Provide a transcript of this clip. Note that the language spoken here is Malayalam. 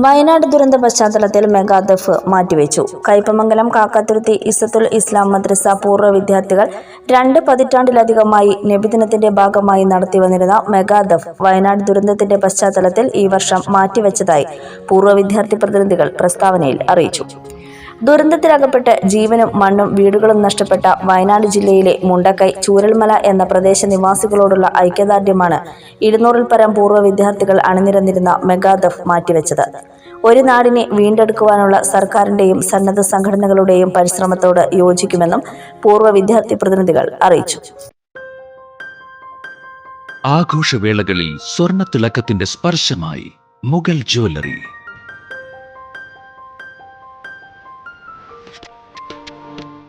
വയനാട് ദുരന്ത പശ്ചാത്തലത്തിൽ മെഗാദഫ് മാറ്റിവെച്ചു. കയ്പമംഗലം കാക്കത്തുരുത്തി ഇസത്തുൽ ഇസ്ലാം മദ്രസ പൂർവ വിദ്യാർത്ഥികൾ രണ്ട് പതിറ്റാണ്ടിലധികമായി നബിദിനത്തിന്റെ ഭാഗമായി നടത്തിവന്നിരുന്ന മെഗാദഫ് വയനാട് ദുരന്തത്തിന്റെ പശ്ചാത്തലത്തിൽ ഈ വർഷം മാറ്റിവെച്ചതായി പൂർവ വിദ്യാർത്ഥി പ്രതിനിധികൾ പ്രസ്താവനയിൽ അറിയിച്ചു. ദുരന്തത്തിലകപ്പെട്ട് ജീവനും മണ്ണും വീടുകളും നഷ്ടപ്പെട്ട വയനാട് ജില്ലയിലെ മുണ്ടക്കൈ ചൂരൽമല എന്ന പ്രദേശ നിവാസികളോടുള്ള ഐക്യദാർഢ്യമാണ് ഇരുന്നൂറിൽ പരം പൂർവ വിദ്യാർത്ഥികൾ അണിനിരന്നിരുന്ന മെഗാദഫ് മാറ്റിവെച്ചത്. ഒരു നാടിനെ വീണ്ടെടുക്കുവാനുള്ള സർക്കാരിന്റെയും സന്നദ്ധ സംഘടനകളുടെയും പരിശ്രമത്തോട് യോജിക്കുമെന്നും പൂർവ വിദ്യാർത്ഥി പ്രതിനിധികൾ അറിയിച്ചു. ആഘോഷവേളകളിൽ സ്വർണ തിളക്കത്തിന്റെ സ്പർശമായി മുഗൾ ജ്വല്ലറി.